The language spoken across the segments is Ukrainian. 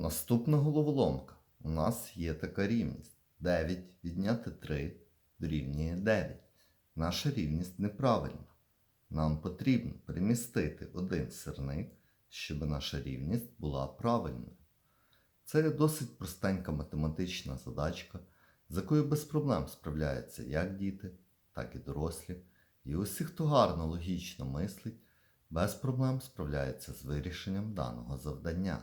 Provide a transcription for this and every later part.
Наступна головоломка. У нас є така рівність. 9 відняти 3 дорівнює 9. Наша рівність неправильна. Нам потрібно перемістити один сирник, щоб наша рівність була правильною. Це досить простенька математична задачка, з якою без проблем справляються як діти, так і дорослі. І усі, хто гарно логічно мислить, без проблем справляється з вирішенням даного завдання.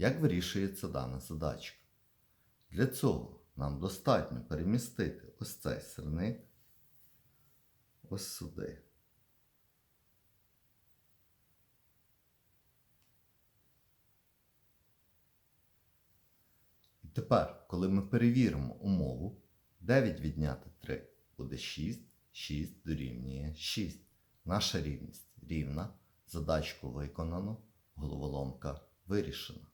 Як вирішується дана задачка? Для цього нам достатньо перемістити ось цей сирник ось сюди. І тепер, коли ми перевіримо умову, 9 відняти 3 буде 6, 6 дорівнює 6. Наша рівність рівна, задачку виконано, головоломка вирішена.